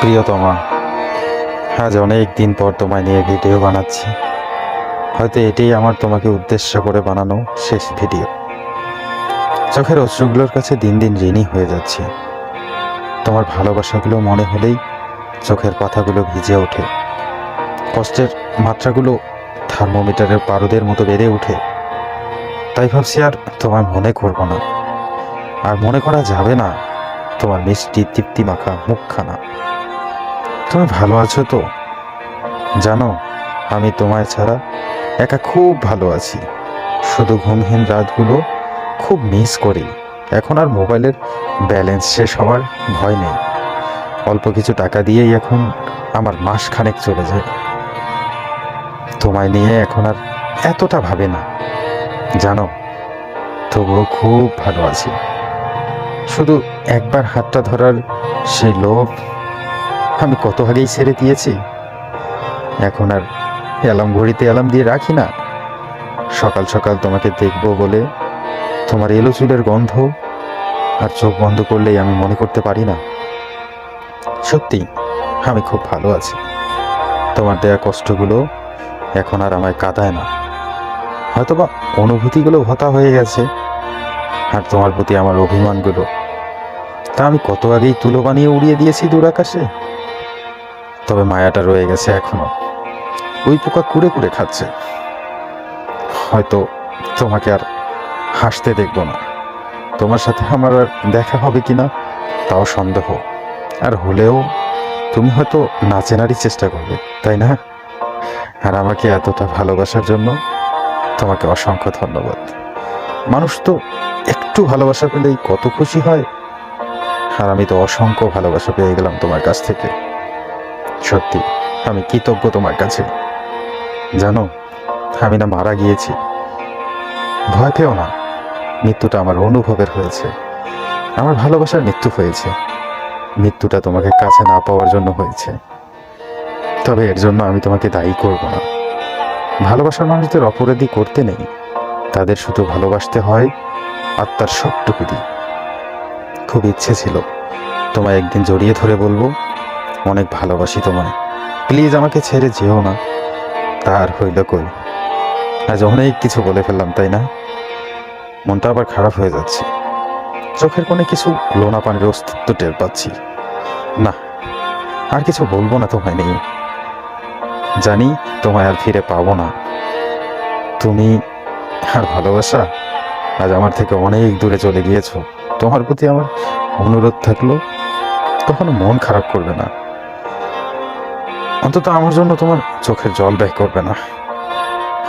প্রিয়তমা, আজ অনেক দিন পর তোমায় নিয়ে ভিডিও বানাচ্ছি। হয়তো এটাই আমার তোমাকে উদ্দেশ্য করে বানানো শেষ ভিডিও। চোখের অশ্রুগুলোর কাছে দিন দিন ঋণী হয়ে যাচ্ছে। তোমার ভালোবাসাগুলো মনে হলেই চোখের পাতাগুলো ভিজে ওঠে। কষ্টের মাত্রাগুলো থার্মোমিটারের পারদের মতো বেড়ে ওঠে। তাই ভাবছি আর তোমার মনে করব না। আর মনে করা যাবে না। তোমার মিষ্টি তৃপ্তি মাখা মুখখানা। তুমি ভালো আছো তো? জানো, আমি তোমায় ছাড়া একা খুব ভালো আছি। শুধু ঘুমহীন রাতগুলো খুব মিস করি। এখন আর মোবাইলের ব্যালেন্স শেষ হওয়ার ভয় নেই। অল্প কিছু টাকা দিয়েই এখন আমার মাস খানেক চলে যায়। তোমায় নিয়ে এখন আর এতটা ভাবে না। জানো, তবুও খুব ভালো আছি। শুধু একবার হাতটা ধরার সেই লোভ আমি কত আগেই ছেড়ে দিয়েছি? এখন আর অ্যালার্ম ঘড়িতে অ্যালার্ম দিয়ে রাখি না। সকাল সকাল তোমাকে দেখব বলে তোমার এলো চুলের গন্ধ আর চোখ বন্ধ করলেই আমি মনে করতে পারি না। সত্যি, আমি খুব ভালো আছি। তোমার দেয়া কষ্টগুলো এখন আর আমায় কাঁদায় না। হয়তোবা অনুভূতিগুলো হতা হয়ে গেছে। আর তোমার প্রতি আমার অভিমানগুলো, তা আমি কত আগেই তুলো বানিয়ে উড়িয়ে দিয়েছি দূর আকাশে? তবে মায়াটা রয়ে গেছে এখনও। ওই পোকা কুড়ে কুড়ে খাচ্ছে। হয়তো তোমাকে আর হাসতে দেখব না। তোমার সাথে আমার আর দেখা হবে কি না তাও সন্দেহ। আর হলেও তুমি হয়তো না চেনারই চেষ্টা করবে, তাই না? আর আমাকে এতটা ভালোবাসার জন্য তোমাকে অসংখ্য ধন্যবাদ। মানুষ তো একটু ভালোবাসা পেলেই কত খুশি হয়। আর আমি তো অসংখ্য ভালোবাসা পেয়ে গেলাম তোমার কাছ থেকে। সত্যি, আমি কৃতজ্ঞ তোমার কাছে। জানো, আমি না মারা গিয়েছি। ভয় পেও না, মৃত্যুটা আমার অনুভবের হয়েছে। আমার ভালোবাসার মৃত্যু হয়েছে। মৃত্যুটা তোমাকে কাছে না পাওয়ার জন্য হয়েছে। তবে এর জন্য আমি তোমাকে দায়ী করব না। ভালোবাসার মানুষদের অপরাধী করতে নেই। তাদের শুধু ভালোবাসতে হয় আত্মার সবটুকু দিই। খুব ইচ্ছে ছিল তোমায় একদিন জড়িয়ে ধরে বলব, অনেক ভালোবাসি তোমায়। প্লিজ আমাকে ছেড়ে যেও না, তার হইল কই? আজ অনেক কিছু বলে ফেললাম, তাই না? মনটা আবার খারাপ হয়ে যাচ্ছে। চোখের কোণে কিছু লোনা পানির অস্তিত্ব টের পাচ্ছি। না, আর কিছু বলব না তোমায় নেই জানি তোমায় আর ফিরে পাবো না। তুমি আর ভালোবাসা আজ আমার থেকে অনেক দূরে চলে গিয়েছো। তোমার প্রতি আমার অনুরোধ থাকল, কখনো মন খারাপ করবে না। অন্তত আমার জন্য তোমার চোখের জল ব্যয় করবে না।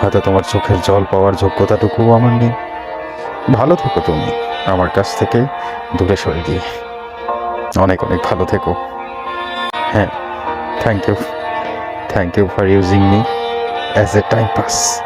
হয়তো তোমার চোখের জল পাওয়ার যোগ্যতাটুকুও আমার নেই। ভালো থেকো তুমি, আমার কাছ থেকে দূরে সরে গিয়ে। অনেক অনেক ভালো থেকো। হ্যাঁ thank you thank you for using me as a time pass